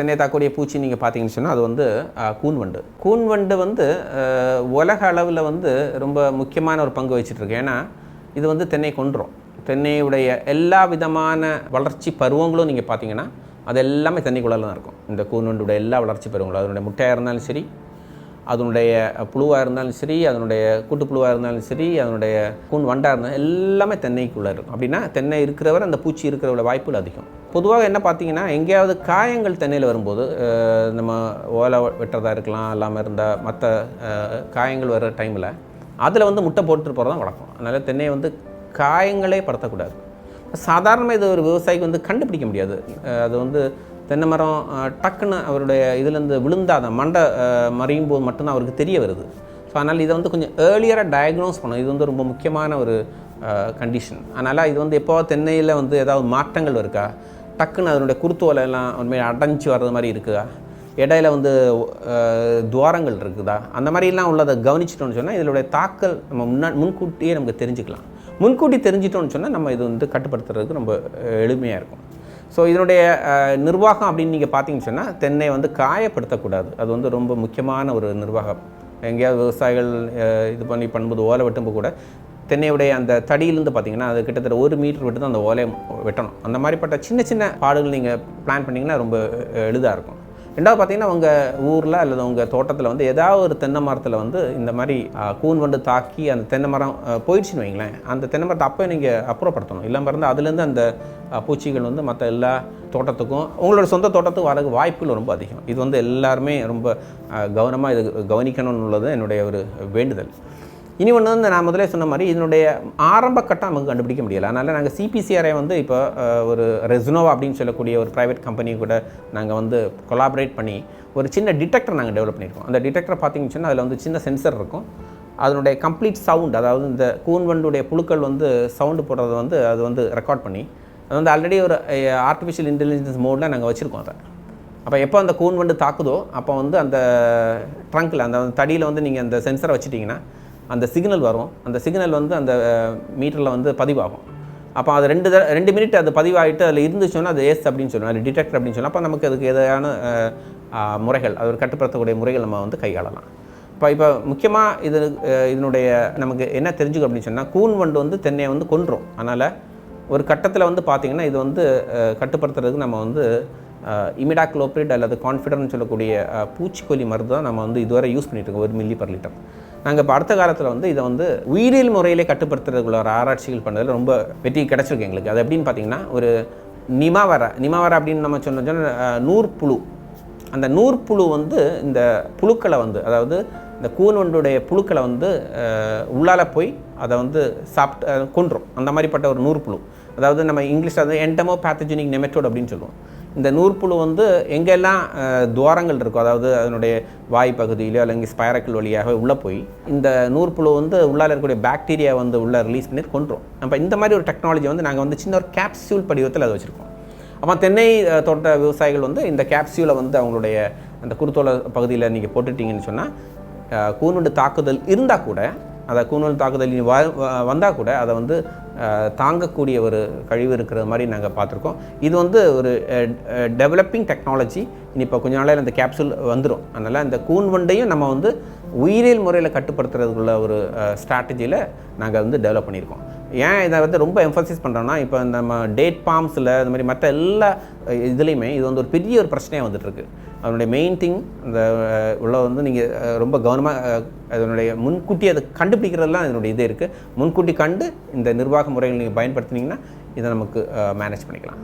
தென்னை தாக்கக்கூடிய பூச்சி நீங்கள் பார்த்தீங்கன்னு சொன்னால் அது வந்து கூன்வண்டு. கூன்வண்டு வந்து உலக அளவில் வந்து ரொம்ப முக்கியமான ஒரு பங்கு வச்சுட்டு ஏன்னா இது வந்து தென்னை கொண்டுரும் தென்னையுடைய எல்லா விதமான வளர்ச்சி பருவங்களும் நீங்கள் பார்த்தீங்கன்னா அது எல்லாமே தென்னைக்குள்ளே தான் இருக்கும். இந்த கூன்வண்டுடைய எல்லா வளர்ச்சி பருவங்களும் அதனுடைய முட்டையாக இருந்தாலும் சரி அதனுடைய புழுவாக இருந்தாலும் சரி அதனுடைய கூட்டுப்புழுவாக இருந்தாலும் சரி அதனுடைய கூண் வண்டாக இருந்தாலும் எல்லாமே தென்னைக்குள்ளே இருக்கும். அப்படின்னா தென்னை இருக்கிறவரை அந்த பூச்சி இருக்கிறவரோட வாய்ப்புகள் அதிகம். பொதுவாக என்ன பார்த்தீங்கன்னா எங்கேயாவது காயங்கள் தென்னையில் வரும்போது நம்ம ஓலை வெட்டுறதா இருக்கலாம் இல்லாமல் இருந்தால் மற்ற காயங்கள் வர டைமில் அதில் வந்து முட்டை போட்டு போகிறது தான் வழக்கம். அதனால் தென்னையை வந்து காயங்களே படுத்தக்கூடாது. சாதாரணமாக இது ஒரு விவசாயிக்கு வந்து கண்டுபிடிக்க முடியாது. அது வந்து தென்னை மரம் டக்குன்னு அவருடைய இதுலேருந்து விழுந்தாதான் மண்டை மறையும் போது மட்டும்தான் அவருக்கு தெரிய வருது. ஸோ அதனால் இதை வந்து கொஞ்சம் ஏர்லியராக டயக்னோஸ் பண்ணணும். இது வந்து ரொம்ப முக்கியமான ஒரு கண்டிஷன் அதனால் இது வந்து எப்போ தென்னையில் வந்து ஏதாவது மாற்றங்கள் இருக்கா? டக்குன்னு அதனுடைய குருத்து வலையெல்லாம் உண்மையை அடைஞ்சு வர்றது மாதிரி இருக்குதா? இடையில வந்து துவாரங்கள் இருக்குதா? அந்த மாதிரிலாம் உள்ளதை கவனிச்சிட்டோம்னு சொன்னால் இதனுடைய தாக்கல் நம்ம முன்னா முன்கூட்டியே நமக்கு தெரிஞ்சுக்கலாம். முன்கூட்டி தெரிஞ்சிட்டோம்னு சொன்னால் நம்ம இது வந்து கட்டுப்படுத்துறதுக்கு ரொம்ப எளிமையாக இருக்கும். ஸோ இதனுடைய நிர்வாகம் அப்படின்னு நீங்கள் பார்த்தீங்கன்னு சொன்னால் தென்னை வந்து காயப்படுத்தக்கூடாது. அது வந்து ரொம்ப முக்கியமான ஒரு நிர்வாகம். எங்கேயாவது விவசாயிகள் இது பண்ணி பண்ணும்போது ஓலை வெட்டும்போது கூட தென்னையுடைய அந்த தடியிலேருந்து பார்த்தீங்கன்னா அது கிட்டத்தட்ட ஒரு மீட்டர் விட்டு தான் அந்த ஓலையை வெட்டணும். அந்த மாதிரிப்பட்ட சின்ன சின்ன பாடுகள் நீங்கள் பிளான் பண்ணிங்கன்னா ரொம்ப எளிதாக இருக்கும். ரெண்டாவது பார்த்தீங்கன்னா உங்கள் ஊரில் அல்லது உங்கள் தோட்டத்தில் வந்து ஏதாவது ஒரு தென்னை மரத்தில் வந்து இந்த மாதிரி கூன் வந்து தாக்கி அந்த தென்னை மரம் போயிடுச்சுன்னு வைங்களேன். அந்த தென்னை மரத்தை அப்போ நீங்கள் அப்புறப்படுத்தணும். இல்லை மருந்து அதுலேருந்து அந்த பூச்சிகள் வந்து மற்ற எல்லா தோட்டத்துக்கும் உங்களோட சொந்த தோட்டத்துக்கும் வரக்கு வாய்ப்புகள் ரொம்ப அதிகம். இது வந்து எல்லாருமே ரொம்ப கவனமாக இது கவனிக்கணும்னு உள்ளது என்னுடைய ஒரு வேண்டுதல். இனி ஒன்று வந்து நான் முதலே சொன்ன மாதிரி இதனுடைய ஆரம்ப கட்டம் நமக்கு கண்டுபிடிக்க முடியலை. அதனால் நாங்கள் சிபிசிஆரை வந்து இப்போ ஒரு ரெசுனோவா அப்படின்னு சொல்லக்கூடிய ஒரு ப்ரைவேட் கம்பெனி கூட நாங்கள் வந்து கொலாபரேட் பண்ணி ஒரு சின்ன டிடெக்டர் நாங்கள் டெவலப் பண்ணியிருக்கோம். அந்த டிடெக்டர் பார்த்தீங்கன்னா அதில் வந்து சின்ன சென்சர் இருக்கும். அதனுடைய கம்ப்ளீட் சவுண்ட் அதாவது இந்த கூன்வண்டுடைய புழுக்கள் வந்து சவுண்டு போடுறது வந்து அது வந்து ரெக்கார்ட் பண்ணி அது வந்து ஆல்ரெடி ஒரு ஆர்டிஃபிஷியல் இன்டெலிஜென்ஸ் மோடில் நாங்கள் வச்சுருக்கோம் அதை. அப்போ எப்போ அந்த கூன் வண்டு தாக்குதோ அப்போ வந்து அந்த ட்ரங்க்கில் அந்த தடியில் வந்து நீங்கள் அந்த சென்சரை வச்சுட்டிங்கன்னா அந்த சிக்னல் வரும். அந்த சிக்னல் வந்து அந்த மீட்டரில் வந்து பதிவாகும். அப்போ அது ரெண்டு தட- ரெண்டு மினிட் அது பதிவாகிட்டு அதில் இருந்துச்சுன்னா அது எஸ் அப்படின்னு சொல்லுவோம் அது டிடெக்டர் அப்படின்னு சொல்லலாம் அப்போ நமக்கு அதுக்கு எதையான முறைகள் அது ஒரு கட்டுப்படுத்தக்கூடிய முறைகள் நம்ம வந்து கையாளலாம். இப்போ இப்போ முக்கியமாக இது இதனுடைய நமக்கு என்ன தெரிஞ்சுக்கணும் அப்படின்னு சொன்னால் கூன் வண்டு வந்து தென்னையை வந்து கொன்றும். அதனால் ஒரு கட்டத்தில் வந்து பார்த்திங்கன்னா இது வந்து கட்டுப்படுத்துறதுக்கு நம்ம வந்து இமிடாக்ளோப்ரிட் அல்லது கான்ஃபிடர்னு சொல்லக்கூடிய பூச்சிக்கொல்லி மருந்து தான் நம்ம வந்து இதுவரை யூஸ் பண்ணிட்டு இருக்கோம் ஒரு மில்லி பர் லிட்டர். நாங்கள் இப்போ அடுத்த காலத்தில் வந்து இதை வந்து உயிரியல் முறையிலே கட்டுப்படுத்துறதுக்குள்ள ஒரு ஆராய்ச்சிகள் பண்ணதில் ரொம்ப வெற்றி கிடச்சிருக்கு எங்களுக்கு. அது எப்படின்னு பார்த்தீங்கன்னா ஒரு நிமாவர நிமாவர அப்படின்னு நம்ம சொன்ன சொன்னால் நூற்புழு. அந்த நூற்புழு வந்து இந்த புழுக்களை வந்து அதாவது இந்த கூன்வண்டுடைய புழுக்களை வந்து உள்ளால் உள்ளால போய் அதை வந்து சாப்பிட்டு கொன்றும். அந்த மாதிரிப்பட்ட ஒரு நூற்புழு. அதாவது நம்ம இங்கிலீஷில் வந்து என்டமோ பேத்தஜெனிக் நெமெட்டோட் அப்படின்னு சொல்லுவோம். இந்த நூற்புழு வந்து எங்கெல்லாம் துவாரங்கள் இருக்கோ அதாவது அதனுடைய வாய் பகுதியிலோ அல்லது ஸ்பைரக்கல் வழியாக உள்ளே போய் இந்த நூற்புழு வந்து உள்ளால் இருக்கக்கூடிய பாக்டீரியா வந்து உள்ளே ரிலீஸ் பண்ணி கொன்றும். நம்ம இந்த மாதிரி ஒரு டெக்னாலஜி வந்து நாங்கள் வந்து சின்ன ஒரு கேப்சியூல் படிவத்தில் அதை வச்சுருக்கோம். அப்போ தென்னை தோட்ட விவசாயிகள் வந்து இந்த கேப்சியூலை வந்து அவங்களுடைய அந்த குருத்தோலை பகுதியில் நீங்கள் போட்டுட்டீங்கன்னு சொன்னால் கூனுண்டு தாக்குதல் இருந்தால் கூட அதை கூனல் தாக்குதல் இனி வந்தால் கூட அதை வந்து தாங்கக்கூடிய ஒரு கழிவு இருக்கிற மாதிரி நாங்கள் பார்த்துருக்கோம். இது வந்து ஒரு டெவலப்பிங் டெக்னாலஜி இனி இப்போ கொஞ்ச நாளில் இந்த கேப்சூல் வந்துடும் அதனால் இந்த கூன் வண்டையும் நம்ம வந்து உயிரியல் முறையில் கட்டுப்படுத்துறதுக்குள்ள ஒரு ஸ்ட்ராட்டஜியில் நாங்கள் வந்து டெவலப் பண்ணியிருக்கோம். ஏன் இதை வந்து ரொம்ப எம்ஃபசைஸ் பண்ணுறோன்னா இப்போ நம்ம டேட் பாம்ஸில் இந்த மாதிரி மற்ற எல்லா இதுலேயுமே இது வந்து ஒரு பெரிய ஒரு பிரச்சனையாக வந்துட்டுருக்கு. அதனுடைய மெயின் திங் அந்த உள்ள வந்து நீங்கள் ரொம்ப கவனமாக அதனுடைய முன்கூட்டி அதை கண்டுபிடிக்கிறதுலாம் இதனுடைய இது இருக்குது முன்கூட்டி கண்டு இந்த நிர்வாக முறைகள் நீங்கள் பயன்படுத்தினீங்கன்னா இதை நமக்கு மேனேஜ் பண்ணிக்கலாம்.